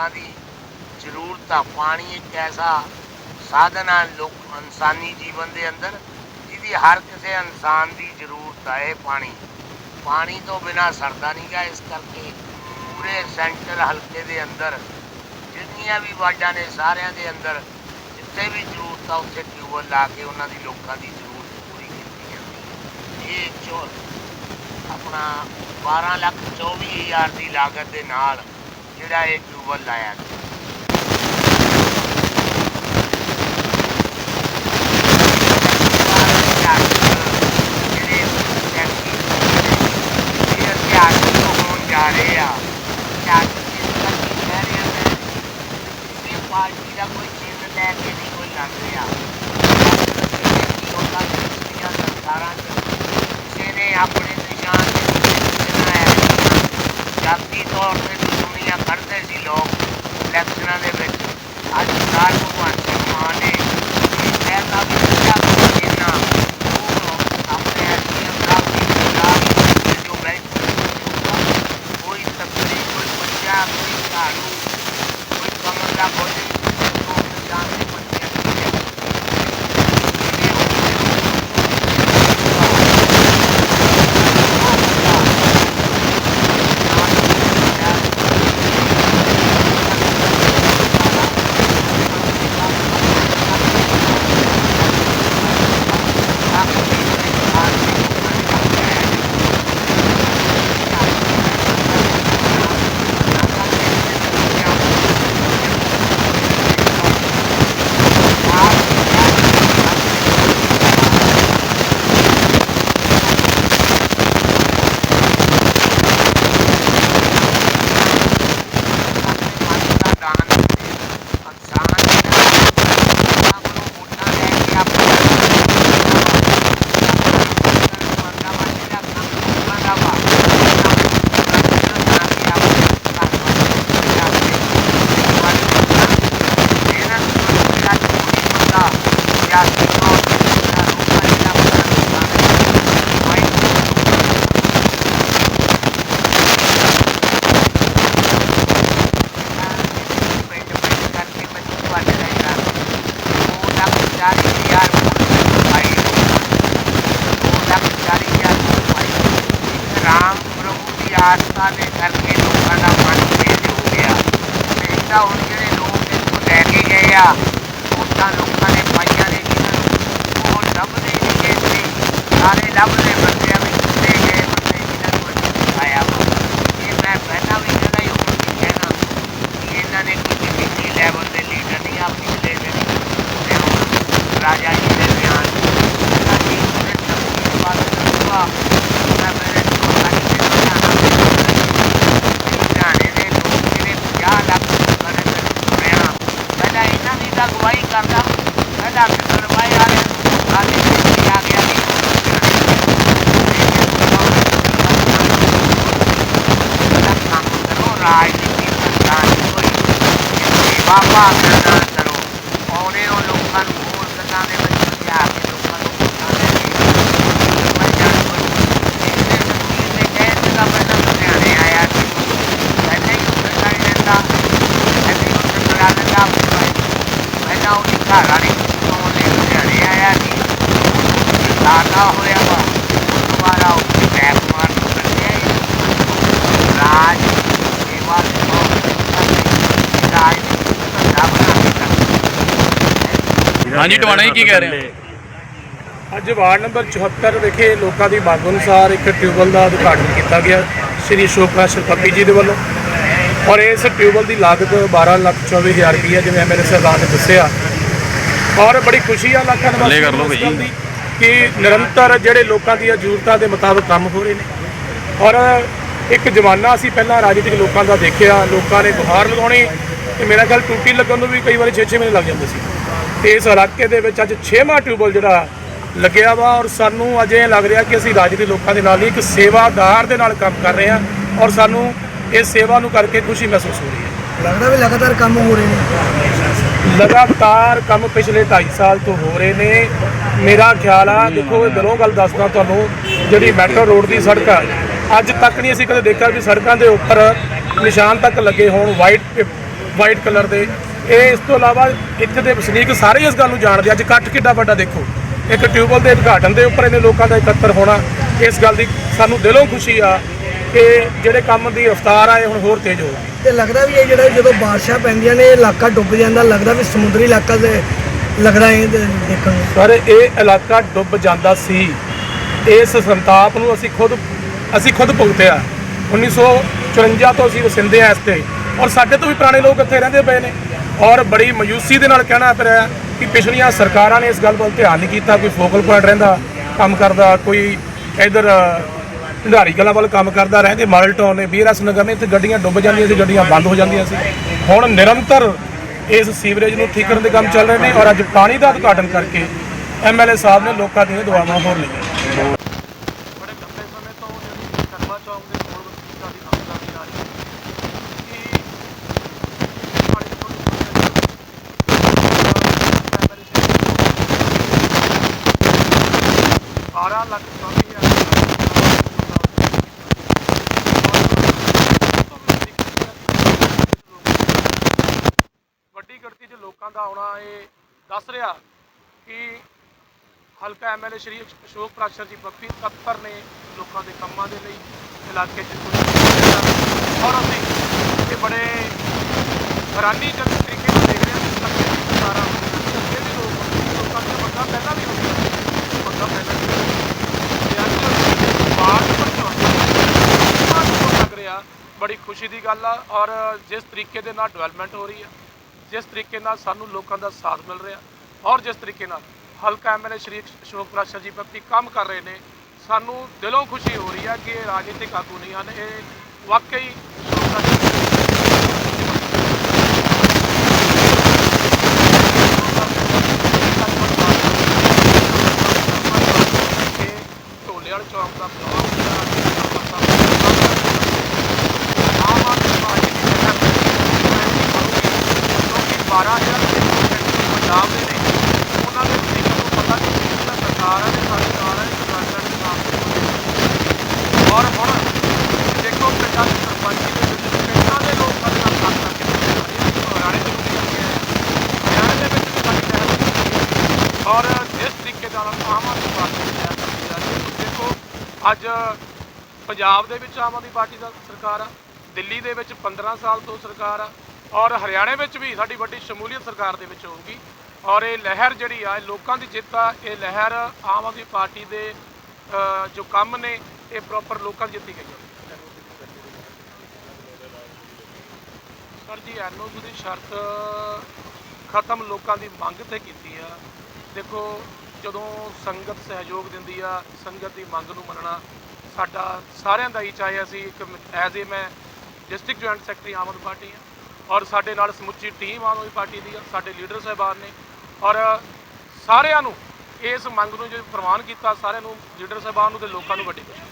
ਲੋਕਾਂ ਦੀ ਜ਼ਰੂਰਤ ਆ ਪਾਣੀ ਇੱਕ ਐਸਾ ਸਾਧਨ ਆ ਲੋਕ ਇਨਸਾਨੀ ਜੀਵਨ ਦੇ ਅੰਦਰ, ਜਿਹਦੀ ਹਰ ਕਿਸੇ ਇਨਸਾਨ ਦੀ ਜ਼ਰੂਰਤ ਆ ਇਹ ਪਾਣੀ। ਪਾਣੀ ਤੋਂ ਬਿਨਾ ਸਰਦਾ ਨਹੀਂ ਗਾ, ਇਸ ਕਰਕੇ ਪੂਰੇ ਸੈਂਟਰ ਹਲਕੇ ਦੇ ਅੰਦਰ, ਜਿੰਨੀਆਂ ਵੀ ਵਾਰਡਾਂ ਨੇ ਸਾਰਿਆਂ ਦੇ ਅੰਦਰ, ਜਿੱਥੇ ਵੀ ਜ਼ਰੂਰਤ ਆ ਉੱਥੇ ਟਿਊਬਵੈੱਲ ਲਾ ਕੇ ਉਹਨਾਂ ਦੀ ਲੋਕਾਂ ਦੀ ਜ਼ਰੂਰਤ ਪੂਰੀ ਕੀਤੀ ਜਾਂਦੀ ਹੈ। ਇਹ ਚੋ ਆਪਣਾ 12 ਲੱਖ 24 ਹਜ਼ਾਰ ਦੀ ਲਾਗਤ ਦੇ ਨਾਲ ਜਿਹੜਾ ਇਹ ਟਿਊਬਵੈੱਲ ਲਾਇਆ ਗਿਆ ਜਿਹੜੇ ਟੈਕਸੀ ਇਹ ਇਤਿਹਾਸ ਤੋਂ ਹੋਣ ਜਾ ਰਹੇ ਆ ਇਤਿਹਾਸ ਇਸ ਕਰਕੇ ਕਹਿ ਰਹੇ ਆ ਮੈਂ ਕਿਸੇ ਪਾਰਟੀ ਦਾ ਕੋਈ ਚਿੰਨ੍ਹ ਲੈ ਕੇ ਨਹੀਂ ਕੋਈ ਲੜ ਰਿਹਾ ਕੀ ਹੁੰਦਾ ਦੁਨੀਆ ਸੰਸਾਰਾਂ 'ਚ ਕਿਸੇ ਨੇ ਆਪਣੇ ਨਿਸ਼ਾਨ ਦੇ ਚਿੰਨ੍ਹ ਹੈ ਜਾਤੀ ਤੌਰ ਤੇ ਦੁਨੀਆ ਕਰਦੇ ਸੀ ਲੋਕ ਇਲੈਕਸ਼ਨਾਂ ਦੇ ਵਿੱਚ। ਅੱਜ ਸਰਕਾਰ ਭਗਵੰਤ ਸਿੰਘ ਮਾਨ ਨੇ ਇਹ ਕਹਿਤਾ ਵੀ ਜਿਹੜਾ ਕੋਈ ਚਿੰਨ੍ਹ ਉਹ ਆਪਣੇ ਐਸਡੀਐਮ ਸਾਹਿਬ ਦੀ ਸਰਕਾਰ ਦੇ ਜੋ ਬੈਂਕ ਕੋਈ ਤਬਦੀਲੀ ਕੋਈ ਬੱਚਾ ਕੋਈ ਝਾੜੂ ਕੋਈ ਕਮਰ ਦਾ ਕੋਈ ਕੋਈ ਨਿਸ਼ਾਨ ਦੇ ਬੱਚਿਆਂ ਦੀ ਪਿੰਡ ਪਿੰਡ ਕਰਕੇ ਮੈਨੂੰ ਤੁਹਾਡੇ ਲਈ ਕਰ ਦੋ ਲੱਖ ਚਾਲੀ ਹਜ਼ਾਰ ਭਾਈ ਦੋ ਲੱਖ ਚਾਲੀ ਹਜ਼ਾਰ ਭਾਈ ਇੱਕ ਰਾਮ ਪ੍ਰਭੂ ਦੀ ਆਸਥਾ ਦੇ ਕਰਕੇ ਲੋਕਾਂ ਦਾ ਮਨ ਤੇਜ਼ ਹੋ ਗਿਆ। ਨਹੀਂ ਤਾਂ ਹੁਣ ਜਿਹੜੇ ਲੋਕ ਇੱਥੋਂ ਲੈ ਕੇ ਗਏ ਆ, ਉਦਾਂ ਲੋਕਾਂ ਨੇ ਪਾਈਆਂ ਨੇ ਜਿਹਨਾਂ ਨੂੰ ਉਹ ਲੱਭਦੇ ਨਹੀਂ ਗਏ ਸੀ। ਸਾਰੇ ਲੱਭਦੇ ਬੰਦਿਆਂ ਵਿੱਚ ਚਲੇ ਗਏ ਬੰਦੇ ਜਿਹਨਾਂ ਨੂੰ ਅਸੀਂ ਆਇਆ ਵਾ ਇਹ ਮੈਂ ਪਹਿਲਾਂ ਵੀ ਕਹਿੰਦਾ ਹੀ ਹੁਣ ਵੀ ਕਹਿਣਾ ਕਿ ਇਹਨਾਂ ਨੇ ਕੋਈ ਜ਼ਮੀਨੀ ਲੈਵਲ ਦੇ ਲੀਡਰ ਨਹੀਂ ਆਪਣੀ ਲੈ ਲੈਣੀ ਤੇ ਹੁਣ ਰਾਜਾ ਜੀ ਦੇ ਬਿਆਨ ਇਹਨਾਂ ਦੀ ਉਹਨੇ ਤਸਵੀਰ ਬਾਤ ਕਰੂਗਾ ਮੈਂ ਮੇਰੇ ਦੋਸਤਾਂ ਜੀ ਦੇ ਲੁਧਿਆਣੇ ਦੇ ਲੋਕ ਜਿਹੜੇ 50 ਲੱਖ ਰੁਪਏ ਦੇ ਤੁਰਿਆ ਪਹਿਲਾਂ ਇਹਨਾਂ ਦੀ ਤਾਂ ਅਗਵਾਈ ਕਰਦਾ ਪਹਿਲਾਂ ਮਿਸਰ ਭਾਈ ਆ ਰਹੇ ਆਲੇ ਜੀ ਆ ਗਿਆ ਵੀ ਕੰਮ ਕਰੋ ਰਾਜਨੀਤੀ ਸਰਕਾਰ ਕੋਈ ਸੇਵਾ ਭਾਵਨਾ ਨਾਲ ਕਰੋ ਆਉਣੇ ਉਹ ਲੋਕਾਂ ਨੂੰ ਹੋਰ ਗੱਲਾਂ ਦੇ ਵਿੱਚ ਲਿਆ ਕੇ ਲੋਕਾਂ ਨੂੰ ਵੋਟਾਂ ਲੈ ਕੇ ਮੈਂ ਜਾਣ ਕੋਈ ਇਹਦੇ ਵਕੀਲ ਨੇ ਕਹਿ ਦਿੱਤਾ ਪਹਿਲਾਂ ਲੁਧਿਆਣੇ ਆਇਆ ਸੀ ਪਹਿਲਾਂ ਹੀ ਉੱਥੇ ਕਰ ਲੈਂਦਾ ਪਹਿਲਾਂ ਹੀ ਉੱਥੇ ਕਰਾ ਲੈਂਦਾ ਆਪਣੇ ਭਾਈ ਪਹਿਲਾਂ ਉਹਦੀ ਘਰ ਵਾਲੀ ਉਹਨੇ ਲੁਧਿਆਣੇ ਆਇਆ ਸੀ। ਲਾਗਾ ਹੋਇਆ ਵਾ। ਦੁਬਾਰਾ ਉੱਥੇ ਬੈਕ ਮਾਰ ਨੂੰ ਕੱਢਿਆ ਹੀ ਰਾਜ ਸੇਵਾ ਦੇ ਤੌਰ ਤੇ ਰਾਜ ਦੀ ਧੰਦਾ ਬਣਾ ਕੇ ਕਰਦੇ ਹਾਂਜੀ ਟਵਾਣਾ ਜੀ ਕੀ ਕਹਿ ਰਹੇ ਹੋ? ਅੱਜ ਵਾਰਡ ਨੰਬਰ 74 ਵਿਖੇ ਲੋਕਾਂ ਦੀ ਮੰਗ ਅਨੁਸਾਰ ਇੱਕ ਟਿਊਬਵੈੱਲ ਦਾ ਉਦਘਾਟਨ ਕੀਤਾ ਗਿਆ। ਸ਼੍ਰੀ ਸ਼ੋਕਰਾ ਸ਼ਰਪਤੀ ਜੀ ਦੇ ਵੱਲੋਂ। ਔਰ ਇਸ ਟਿਊਬਵੈੱਲ ਦੀ ਲਾਗਤ 12 ਲੱਖ 24 ਹਜ਼ਾਰ ਰੁਪਏ ਜਿਵੇਂ ਐਮਐਲਏ ਸਾਹਿਬਾਨ ਨੇ ਦੱਸਿਆ ਔਰ ਬੜੀ ਖੁਸ਼ੀ ਆ ਇਲਾਕਾ ਥੱਲੇ ਕਰ ਲਓ ਨਿਵਾਸੀਆਂ ਨੂੰ ਇਸ ਭਾਈ। ਗੱਲ ਦੀ ਕਿ ਨਿਰੰਤਰ ਜਿਹੜੇ ਲੋਕਾਂ ਦੀਆਂ ਜ਼ਰੂਰਤਾਂ ਦੇ ਮੁਤਾਬਕ ਕੰਮ ਹੋ ਰਹੇ ਨੇ ਔਰ ਇੱਕ ਜ਼ਮਾਨਾ ਅਸੀਂ ਪਹਿਲਾਂ ਰਾਜਨੀਤਿਕ ਲੋਕਾਂ ਦਾ ਦੇਖਿਆ ਲੋਕਾਂ ਨੇ ਗੁਹਾਰ ਲਗਾਉਣੀ ਤੇ ਮੇਰਾ ਖਿਆਲ ਟੂਟੀ ਲੱਗਣ ਨੂੰ ਵੀ ਕਈ ਵਾਰੀ 6-6 ਮਹੀਨੇ ਲੱਗ ਜਾਂਦੇ ਸੀ ਤੇ ਇਸ ਇਲਾਕੇ ਦੇ ਵਿੱਚ ਅੱਜ 6ਵਾਂ ਟਿਊਬਵੈੱਲ ਜਿਹੜਾ ਲੱਗਿਆ ਵਾ ਔਰ ਸਾਨੂੰ ਅੱਜ ਲੱਗ ਰਿਹਾ ਕਿ ਅਸੀਂ ਰਾਜਨੀਤਿਕ ਲੋਕਾਂ ਦੇ ਨਾਲ ਨਹੀਂ ਇੱਕ ਸੇਵਾਦਾਰ ਦੇ ਨਾਲ ਕੰਮ ਕਰ ਰਹੇ ਹਾਂ ਔਰ ਸਾਨੂੰ ਇਸ ਸੇਵਾ ਨੂੰ ਕਰਕੇ ਖੁਸ਼ੀ ਮਹਿਸੂਸ ਹੋ ਰਹੀ ਹੈ। ਲੱਗਦਾ ਵੀ ਲਗਾਤਾਰ ਕੰਮ ਹੋ ਰਹੇ ਨੇ। ਲਗਾਤਾਰ ਕੰਮ ਪਿਛਲੇ 2.5 ਸਾਲ ਤੋਂ ਹੋ ਰਹੇ ਨੇ। ਮੇਰਾ ਖਿਆਲ ਆ ਦੇਖੋ ਇਹ ਦਿਲੋਂ ਗੱਲ ਦੱਸਦਾ ਤੁਹਾਨੂੰ ਜਿਹੜੀ ਮੈਟਰੋ ਰੋਡ ਦੀ ਸੜਕ ਆ ਅੱਜ ਤੱਕ ਨਹੀਂ ਅਸੀਂ ਕਦੇ ਦੇਖਿਆ ਵੀ ਸੜਕਾਂ ਦੇ ਉੱਪਰ ਨਿਸ਼ਾਨ ਤੱਕ ਲੱਗੇ ਹੋਣ ਵਾਈਟ ਵਾਈਟ ਕਲਰ ਦੇ। ਇਹ ਇਸ ਤੋਂ ਇਲਾਵਾ ਇੱਥੇ ਦੇ ਵਸਨੀਕ ਸਾਰੇ ਇਸ ਗੱਲ ਨੂੰ ਜਾਣਦੇ। ਅੱਜ ਇਕੱਠ ਕਿੱਡਾ ਵੱਡਾ ਦੇਖੋ। ਇੱਕ ਟਿਊਬਲ ਦੇ ਉਦਘਾਟਨ ਦੇ ਉੱਪਰ ਇਹਨੇ ਲੋਕਾਂ ਦਾ ਇਕੱਤਰ ਹੋਣਾ। ਇਸ ਗੱਲ ਦੀ ਸਾਨੂੰ ਦਿਲੋਂ ਖੁਸ਼ੀ ਆ ਕਿ ਜਿਹੜੇ ਕੰਮ ਦੀ ਰਫ਼ਤਾਰ ਆ ਇਹ ਹੁਣ ਹੋਰ ਤੇਜ਼ ਹੋਊਗੀ ਤੇ ਲੱਗਦਾ ਵੀ ਇਹ ਜਿਹੜਾ ਜਦੋਂ ਬਾਰਿਸ਼ਾਂ ਪੈਂਦੀਆਂ ਨੇ ਇਹ ਇਲਾਕਾ ਡੁੱਬ ਜਾਂਦਾ ਲੱਗਦਾ ਵੀ ਸਮੁੰਦਰੀ ਇਲਾਕਾ ਦੇ ਲੱਗਦਾ ਇਹ ਦੇ- ਦੇਖਣ ਨੂੰ। ਸਰ ਇਹ ਇਲਾਕਾ ਡੁੱਬ ਜਾਂਦਾ ਸੀ। ਇਸ ਸੰਤਾਪ ਨੂੰ ਅਸੀਂ ਖੁਦ ਅਸੀਂ ਖੁਦ ਭੁਗਤਿਆ 1954 ਤੋਂ ਅਸੀਂ ਵਸਿੰਦੇ ਆ ਇਸ ਤੇ। ਔਰ ਸਾਡੇ ਤੋਂ ਵੀ ਪੁਰਾਣੇ ਲੋਕ ਇੱਥੇ ਰਹਿੰਦੇ ਪਏ ਨੇ। ਔਰ ਬੜੀ ਮਾਯੂਸੀ ਦੇ ਨਾਲ ਕਹਿਣਾ ਪੈ ਰਿਹਾ ਕਿ ਪਿਛਲੀਆਂ ਸਰਕਾਰਾਂ ਨੇ ਇਸ ਗੱਲ ਵੱਲ ਧਿਆਨ ਨਹੀਂ ਕੀਤਾ ਕੋਈ ਫੋਕਲ ਪੁਆਇੰਟ ਰਹਿੰਦਾ ਕੰਮ ਕਰਦਾ ਕੋਈ ਇਧਰ ਢੰਡਾਰੀ ਕਲਾਂ ਵੱਲ ਕੰਮ ਕਰਦਾ ਰਹਿੰਦੇ ਮਾਡਲ ਟਾਊਨ ਨੇ ਬੀਆਰਐਸ ਨਗਰ ਨੇ ਇੱਥੇ ਗੱਡੀਆਂ ਡੁੱਬ ਜਾਂਦੀਆਂ ਸੀ, ਗੱਡੀਆਂ ਬੰਦ ਹੋ ਜਾਂਦੀਆਂ ਸੀ। ਹੁਣ ਨਿਰੰਤਰ ਇਸ ਸੀਵਰੇਜ ਨੂੰ ਠੀਕ ਕਰਨ ਦੇ ਕੰਮ ਚੱਲ ਰਹੇ ਨੇ ਔਰ ਅੱਜ ਪਾਣੀ ਦਾ ਉਦਘਾਟਨ ਕਰਕੇ ਐਮਐਲਏ ਸਾਹਿਬ ਨੇ ਲੋਕਾਂ ਦੀਆਂ ਦੁਆਵਾਂ ਹੋਰ ਲਈਆਂ। ਬੜੇ ਲੰਬੇ ਸਮੇਂ ਤੋਂ ਜਿਹੜੀ ਕਰਮਾ ਚੌਂਕ ਦੇ ਕੋਲ ਵਸਨੀਕਾਂ ਦੀ ਮੰਗ ਕਰਦੀ ਆ ਰਹੀ ਹੈ ਕਿ ਪਾਣੀ ਤੋਂ ਬਾਰਾਂ ਲੱਖ ਚੌਵੀ ਹਜ਼ਾਰ ਵੱਡੀ ਗਿਣਤੀ 'ਚ ਲੋਕਾਂ ਦਾ ਆਉਣਾ ਇਹ ਦੱਸ ਰਿਹਾ ਕਿ ਹਲਕਾ ਐਮਐਲਏ ਸ਼੍ਰੀ ਅਸ਼ੋਕ ਪ੍ਰਾਸ਼ਰ ਜੀ ਬੱਪੀ ਤਤਪਰ ਨੇ ਲੋਕਾਂ ਦੇ ਕੰਮਾਂ ਦੇ ਲਈ ਇਲਾਕੇ 'ਚ ਔਰ ਅਸੀਂ ਇਹ ਬੜੇ ਹੈਰਾਨੀਜਨਕ ਤਰੀਕੇ ਨਾਲ ਦੇਖ ਰਹੇ ਹਾਂ ਕਿ ਸਰਕਾਰਾਂ ਅੱਗੇ ਵੀ ਲੋਕ ਲੋਕਾਂ ਦੀਆਂ ਮੰਗਾਂ ਪਹਿਲਾਂ ਵੀ ਹੁੰਦੀਆਂ ਸੀ। ਪਹਿਲਾਂ ਵੀ ਤੇ ਅੱਜ ਬਾਅਦ ਪਹੁੰਚਾਉਣ ਲੱਗ ਰਿਹਾ, ਬੜੀ ਖੁਸ਼ੀ ਦੀ ਗੱਲ ਆ। ਔਰ ਜਿਸ ਤਰੀਕੇ ਦੇ ਨਾਲ ਡਿਵੈਲਪਮੈਂਟ ਹੋ ਰਹੀ ਆ ਜਿਸ ਤਰੀਕੇ ਨਾਲ ਸਾਨੂੰ ਲੋਕਾਂ ਦਾ ਸਾਥ ਮਿਲ ਰਿਹਾ ਔਰ ਜਿਸ ਤਰੀਕੇ ਨਾਲ ਹਲਕਾ ਐਮਐਲਏ ਸ਼੍ਰੀ ਅਸ਼ੋਕ ਪ੍ਰਾਸ਼ਰ ਜੀ ਪੱਪੀ ਕੰਮ ਕਰ ਰਹੇ ਨੇ, ਸਾਨੂੰ ਦਿਲੋਂ ਖੁਸ਼ੀ ਹੋ ਰਹੀ ਹੈ ਕਿ ਇਹ ਰਾਜਨੀਤਿਕ ਆਗੂ ਨਹੀਂ ਹਨ, ਇਹ ਵਾਕਈ ਅਸ਼ੋਕ ਢੋਲੇ ਵਾਲੇ ਚੌਂਕ ਦਾ ਬਲੌਕ ਆਮ ਆਦਮੀ ਪਾਰਟੀ ਦੀ ਸਰਕਾਰ ਕਿਉਂਕਿ 12000 ਪੰਜਾਬ ਦੇ ਨੇ ਉਹਨਾਂ ਦੇ ਤਰੀਕੇ ਨੂੰ ਪਤਾ ਨਹੀਂ ਕਿ ਸਰਕਾਰ ਹੈ ਤੇ ਹੈ, ਸਰਕਾਰ ਦੇ ਨਾਮ ਔਰ ਹੁਣ ਦੇਖੋ ਪਿੰਡਾਂ ਦੇ ਸਰਪੰਚੀ ਦੇ ਵਿੱਚ ਪਿੰਡਾਂ ਦੇ ਲੋਕ ਸਾਡੇ ਨਾਲ ਕੰਮ ਕਰਕੇ ਹਰਿਆਣੇ ਦੇ ਵਿੱਚ ਲੱਗੇ ਹਰਿਆਣੇ ਦੇ ਵਿੱਚ ਵੀ ਸਾਡੀ ਲਹਿਰ ਔਰ ਜਿਸ ਤਰੀਕੇ ਨਾਲ ਆਮ ਆਦਮੀ ਪਾਰਟੀ ਦੀ ਲਹਿਰ ਦੇਖੋ, ਅੱਜ ਪੰਜਾਬ ਦੇ ਵਿੱਚ ਆਮ ਆਦਮੀ ਪਾਰਟੀ ਦਾ ਸਰਕਾਰ ਆ, ਦਿੱਲੀ ਦੇ ਵਿੱਚ 15 ਸਾਲ ਤੋਂ ਸਰਕਾਰ ਆ। ਔਰ ਹਰਿਆਣੇ ਵਿੱਚ ਵੀ ਸਾਡੀ ਵੱਡੀ ਸ਼ਮੂਲੀਅਤ ਸਰਕਾਰ ਦੇ ਵਿੱਚ ਹੋਊਗੀ। ਔਰ ਇਹ ਲਹਿਰ ਜਿਹੜੀ ਆ, ਇਹ ਲੋਕਾਂ ਦੀ ਜਿੱਤ ਆ, ਇਹ ਲਹਿਰ ਆਮ ਆਦਮੀ ਪਾਰਟੀ ਦੇ ਜੋ ਕੰਮ ਨੇ, ਇਹ ਪ੍ਰੋਪਰ ਲੋਕਾਂ ਦੀ ਜਿੱਤੀ ਗਈ ਸਰ ਜੀ ਐਨਓਸੀ ਦੀ ਸ਼ਰਤ ਖਤਮ ਲੋਕਾਂ ਦੀ ਮੰਗ ਤੇ ਕੀਤੀ ਆ। ਦੇਖੋ, ਜਦੋਂ ਸੰਗਤ ਸਹਿਯੋਗ ਦਿੰਦੀ ਆ, ਸੰਗਤ ਦੀ ਮੰਗ ਨੂੰ ਮੰਨਣਾ ਸਾਡਾ ਸਾਰਿਆਂ ਦਾ ਹੀ ਚਾਹੇ ਅਸੀਂ ਇੱਕ ਐਜ਼ ਏ ਮੈਂ district joint secretary Aam Aadmi Party ਆ। ਔਰ ਸਾਡੇ ਨਾਲ ਸਮੁੱਚੀ ਟੀਮ ਆਮ ਆਦਮੀ ਪਾਰਟੀ ਦੀ ਆ ਸਾਡੇ ਲੀਡਰ ਸਾਹਿਬਾਨ ਨੇ। ਔਰ ਸਾਰਿਆਂ ਨੂੰ ਇਸ ਮੰਗ ਨੂੰ ਜੇ ਪ੍ਰਵਾਨ ਕੀਤਾ, ਸਾਰਿਆਂ ਨੂੰ, ਲੀਡਰ ਸਾਹਿਬਾਨ ਨੂੰ ਤੇ ਲੋਕਾਂ ਨੂੰ ਵੱਡੀ ਖੁਸ਼ੀ।